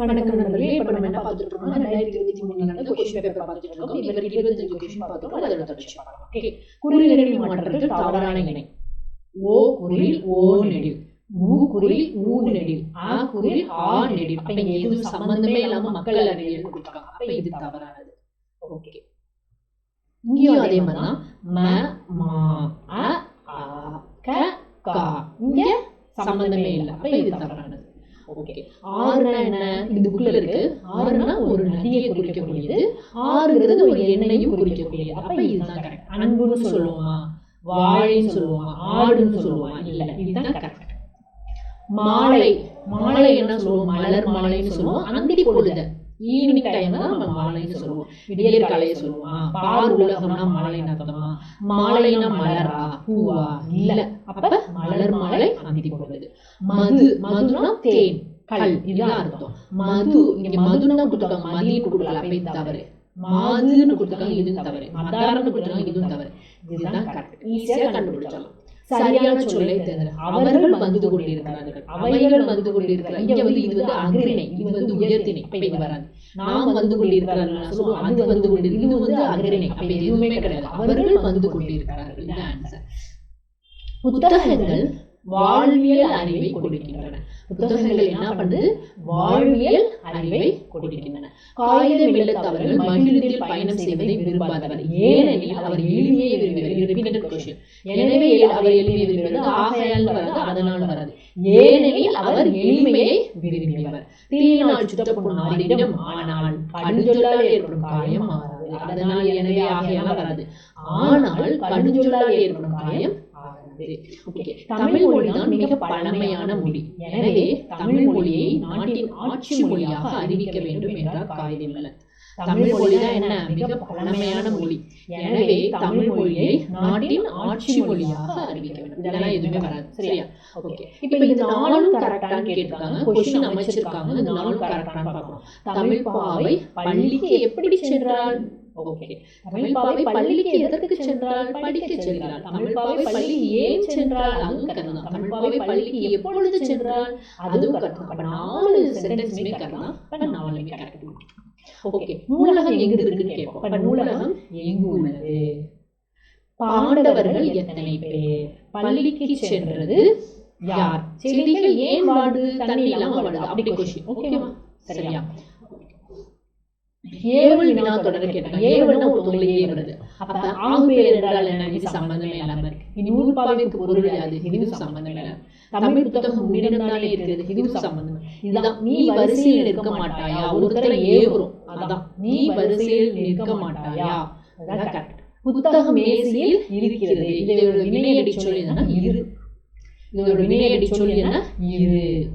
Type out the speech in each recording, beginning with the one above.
வணக்கம் நண்பர்களே. இப்போ நம்ம என்ன பார்த்துட்டு ரெண்டாயிரத்தி இருபத்தி மூணுல நடந்த கொஸ்டின் பேப்பர் பார்த்துட்டு இருக்கோம். இதுவரை இருபத்தஞ்சு கொஸ்டின் பார்த்தோம் அதோட தொடர்ச்சி பார்க்கலாம் ஓகே. குறிநெறி மாற்றத்தில் தவறான இணை ஓ குறில் ஓ நெடில் ஊ குறில் ஊ நெடில் ஆ குறில் ஆ நெடில் அப்ப இங்க எதுவும் சம்பந்தமே இல்லாம மக்கள் அறிவியல் கொடுத்துருக்காங்க அப்ப இது தவறானது. ஓகே. இங்கேயும் அதே மாதிரி தான் ம மா அ ஆ க கா. இங்க சம்பந்தமே இல்லை. அப்ப இது தவறானது. ஓகே. ஆறுனா என்ன? இந்த புக்ல இருக்கு. ஆறுனா ஒரு நதியை குறிக்கக்கூடியது. ஆறுங்கிறது ஒரு எண்ணெயும் குறிக்கக்கூடியது. அப்ப இதுதான் கரெக்ட் அன்புன்னு சொல்லுவோமா? வாழைன்னு சொல்லுவோமா? ஆடுன்னு சொல்லுவோமா? இல்ல இதுதான் கரெக்ட் மாலை. மாலை. என்ன சொல்லுவோம்? மலர் மாலைன்னு சொல்லுவோம். அந்தி பொழுத ஈவினிங் டைம் தான் நம்ம மாலைன்னு சொல்லுவோம். விடியற் காலையை சொல்லுவோம். பால் உலகம்னா மாலை அர்த்தமா? மாலைனா மலரா? பூவா? இல்ல. அப்ப மலர் மாலை அந்தி பொழுது மது மதுனா தேன். கல். இதுதான் அர்த்தம். மது இங்க மதுன்னா கொடுத்துருக்காங்க. மதியம் கொடுக்கல அப்ப இது தவறு. மாதுன்னு கொடுத்துருக்காங்க. இதுவும் தவறு. மதாரன்னு கொடுத்துருக்காங்க. இதுவும் தவறு. இதுதான் கரெக்ட் ஈஸியா கண்டுபிடிச்சிடலாம். சரியான சொல்லை அவர்கள் வந்து கொண்டிருக்கிறார்கள். அவைகள் வந்து கொண்டிருக்கிறார் இங்க வந்து இது வந்து அகிரிணை இது வந்து உயர்த்திணை அப்ப இது வராது. நாம் வந்து கொண்டிருக்கிறார்கள்? சொல்லுவோம் அது வந்து கொண்டு இது வந்து அகிரிணை அப்ப எதுவுமே கிடையாது. அவர்கள் வந்து கொண்டிருக்கிறார்கள். புத்தகங்கள் வாழ்வியல் அறிவை கொடுக்கின்றன. புத்தகங்கள் என்ன பண்ணுது? வாழ்வியல் அறிவை கொடுக்கின்றன. காகிதம் இல்லத்தவர்கள் மகிழ்ச்சியில் பயணம் செய்வதை விரும்பாதவர். ஏனெனில் அவர் எளிமையை விரும்புகிறார். எனவே அவர் எளிமையை விரும்புவது ஆகையால் வராது அதனால் வராது. ஏனெனில் அவர் எளிமையை விரும்பியவர். தீயினால் சுட்டப்படும் மாறிடம் ஆனால் கடுஞ்சொல்லால் ஏற்படும் காயம் மாறாது. அதனால் எனவே ஆகையால் வராது. ஆனால் கடுஞ்சொல்லால் ஏற்படும் காயம் ஓகே தமிழ் மொழிதான் மிக பழமையான மொழி. எனவே தமிழ் மொழியை நாட்டின் ஆட்சி மொழியாக அறிவிக்க வேண்டும் என்றார் காகிதமலர் தமிழ் மொழிதான் என்ன? மிக பழமையான மொழி. எனவே தமிழ் மொழியை நாட்டின் ஆட்சி மொழியாக அறிவிக்க வேண்டும். இதெல்லாம் எதுவுமே வராது. சரியா? ஓகே இப்போ இந்த நாலும் கரெக்டான்னு கேட்டிருக்காங்க. கொஸ்டின் அமைச்சிருக்காங்க. இந்த நாலும் கரெக்டான்னு பார்க்கணும் தமிழ் பாவை பள்ளிக்கு எப்படி சென்றால் ஓகே. தமிழ் பாவை பள்ளிக்கு எதற்கு சென்றால் படிக்க சென்றால் தமிழ் பாவை பள்ளி ஏன் சென்றால்? அதுவும் கரெக்ட் தான். தமிழ் பாவை பள்ளிக்கு எப்பொழுது சென்றால்? அதுவும் கரெக்ட் அப்ப நாலு சென்டென்ஸுமே கரெக்ட் தான் அப்ப நாலுமே கரெக்ட் ஓகே. நூலகம் எங்க இருக்குன்னு கேட்போம். அப்ப நூலகம் எங்கு உள்ளது பாண்டவர்கள் எத்தனை பேர்? பள்ளிக்கு சென்றது யார்? செடிகள் ஏன் வாடுது தண்ணி இல்லாம வாடுது? அப்படி கொஸ்டின் ஓகேவா? சரியா. ஏவல் வினா தொடர கேட்டாங்க. ஏவல்னா ஒருத்தவங்களை ஏவுறது அப்ப ஆகு பேர் என்றால் என்ன இது சம்பந்தமே இல்லாம இருக்கு. இனி நூல் பாவிற்கு பொருள் யாது இதுவும் சம்பந்தமே இல்லாம தமிழ் புத்தகம் உன்னிடம் தானே இருக்கிறது. இதுவும் சம்பந்தம் இதுதான். நீ வரிசையில் நிற்க மாட்டாயா? ஒருத்தரை ஏவுறோம். அதான். நீ வரிசையில் நிற்க மாட்டாயா? அதான் கரெக்ட் புத்தகம் மேசையில் இருக்கிறது. இதோட வினையடி சொல் என்னன்னா இரு. இதோட வினையடி சொல் என்ன இரு.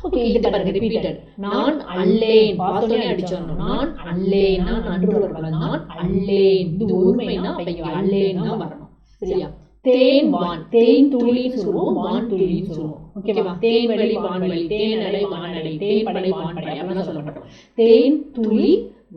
ஓகே இது பாருங்க ரிப்பீட்டட் நான் அல்லேன் பார்த்தோன்னே அடிச்சோம். நான் அல்லேன் நான் அன்று வரல நான் அல்லேன் இது ஒருமைனா அப்ப இங்க அல்லேன் தான் வரணும். சரியா? தேன் வான். தேன் துளின்னு சொல்லுவோம் வான் துளின்னு சொல்லுவோம். ஓகேவா? தேன் வழி வான்வழி தேன் அடை வானடை தேன் படை வான் படை அப்படிதான் சொல்லப்பட்டோம் தேன் துளி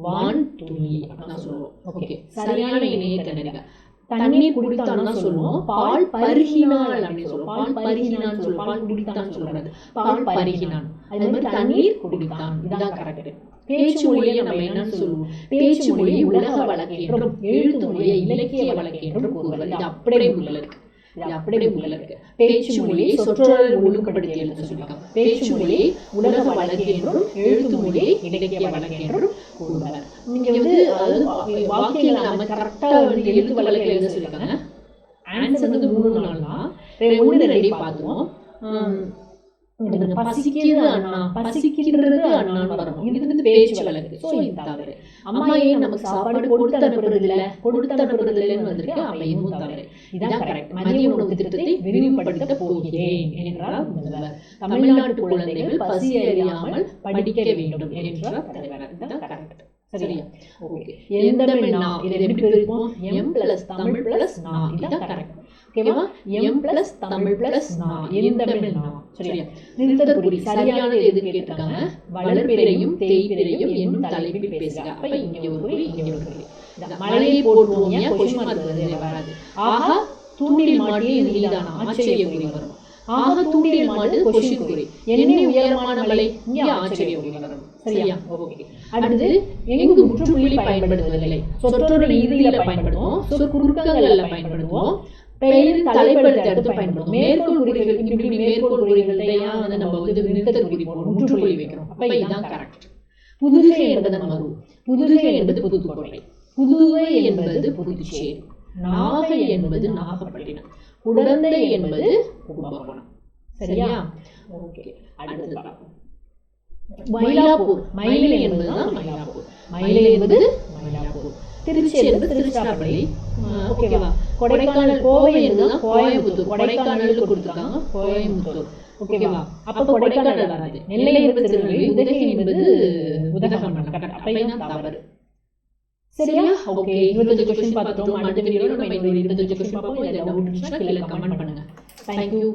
வான் துளி அப்படிதான் சொல்லுவோம் ஓகே சரியான இணைய கண்டறிக தண்ணீர் குடித்தான் தான் சொல்லுவோம். பால் அப்படின்னு சொல்லுவோம். பால் பருகினான் சொல்லுவோம். பால் குடித்தான் சொல்றது. பால் பருகினான் அதே மாதிரி தண்ணீர் குடித்தான் இதுதான் கரெக்ட் பேச்சு மொழியை நம்ம என்னன்னு சொல்லுவோம்? பேச்சு மொழியை உலக வழக்கு என்றும் எழுத்து மொழியை இலக்கிய வழக்கு என்றும் கூறுவது. இது அப்படியே உள்ள இருக்கு. இது அப்படியே உள்ள இருக்கு. பேச்சு மொழியை சொற்றொடர் ஒழுங்குபடுத்தி எழுத சொல்லியிருக்காங்க. பேச்சு மொழியை உலக வழக்கு என்றும் எழுத்து மொழியை இலக்கிய வழக்கு என்றும் கூறுவர். நீங்க வந்து அதாவது வாக்கியங்கள் நம்ம கரெக்டா வந்து எழுத்து வழக்கு எழுத சொல்லியிருக்காங்க ஆன்சர் வந்து மூணு நாள்? தான் ஒன்று ரெடி பார்த்துவோம் எனக்கு பசிக்குது அண்ணா பசிக்கின்றது அண்ணான்னு வரணும் இது வந்து பேச்சு வழக்கு. ஸோ இது தவறு. அம்மா ஏன் நமக்கு சாப்பாடு கொடுத்து அனுப்புறது இல்ல? கொடுத்து அனுப்புறது இல்லைன்னு வந்திருக்கு. அப்ப இதுவும் தவறு. இதான் கரெக்ட் மதிய உணவு திட்டத்தை விரிவுபடுத்த போகிறேன் என்றார் முதல்வர். தமிழ்நாட்டு குழந்தைகள் பசி அறியாமல் படிக்க வேண்டும் என்றார் தலைவர் இதுதான் கரெக்ட் சரியா? ஓகே. எந்த நா இதை எப்படி பிரிப்போம்? எம் பிளஸ் தமிழ் பிளஸ் நா இதுதான் கரெக்ட் ஓகேவா? எம் பிளஸ் தமிழ் பிளஸ் நா எந்தமிழ் நா சரியா. நிறுத்தற்குறி சரியானது எது கேட்டிருக்காங்க? வளர்பிறையும் தேய்பிறையும் என்னும் தலைப்பில் பேசுக. அப்ப இங்க ஒரு குறி இங்க ஒரு குறி. மலையை போற்றுவோம் ஏன்? கொஸ்டின் மார்க் வருது. ஆஹா தூண்டில் மாட்டிய நீதானா. ஆச்சரிய குறி வரும். ஆக தூண்டில் மாடு கொஷின் குறி. என்ன உயரமான மலை இங்கே ஆச்சரிய ஒலி வரும் சரியா? ஓகே. அடுத்து எங்கு முற்றுப்புள்ளி பயன்படுத்துவதில்லை? சொற்றொடர் இறுதியில பயன்படுத்துவோம். சொற்குறுக்கங்கள்ல பயன்படுத்துவோம். பெயர் தலைப்படுத்தி அடுத்து பயன்படுத்தும் மேற்கோள் குறிகள் இப்படி மேற்கோள் குறிகள்டையா வந்து நம்ம வந்து நிறுத்தல் குறி போடணும் முற்றுப்புள்ளி வைக்கணும் அப்ப இதுதான் கரெக்ட் புதுகை என்பது மறு புதுகை. என்பது புதுக்கோட்டை. புதுவை என்பது புதுச்சேரி. நாகை என்பது நாகப்பட்டினம். குடந்தை என்பது சரியா? ஓகே. அடுத்து பார்ப்போம் மயிலாப்பூர். மயிலை என்பதுதான் மயிலாப்பூர். மயிலை என்பது மயிலாப்பூர். திருச்சி என்பது திருச்சிராப்பள்ளி. ஓகேவா? கொடைக்கானல் கோவை என்பதுதான் கோயம்புத்தூர். கொடைக்கானல் கொடுத்துருக்காங்க கோயம்புத்தூர். ஓகேவா? அப்ப கொடைக்கானல் வராது நெல்லை என்பது திருநெல்வேலி உதகை என்பது கரெக்ட் அப்ப தவறு. சரியா? ஓகே. இருபத்தஞ்சு கொஸ்டின் பார்த்துட்டோம் அடுத்த வீடியோல நம்ம இன்னொரு இருபத்தஞ்சு கொஸ்டின் பார்ப்போம். இல்ல டவுட் இருந்துச்சுன்னா கீழே கமெண்ட் பண்ணுங்க. தேங்க்யூ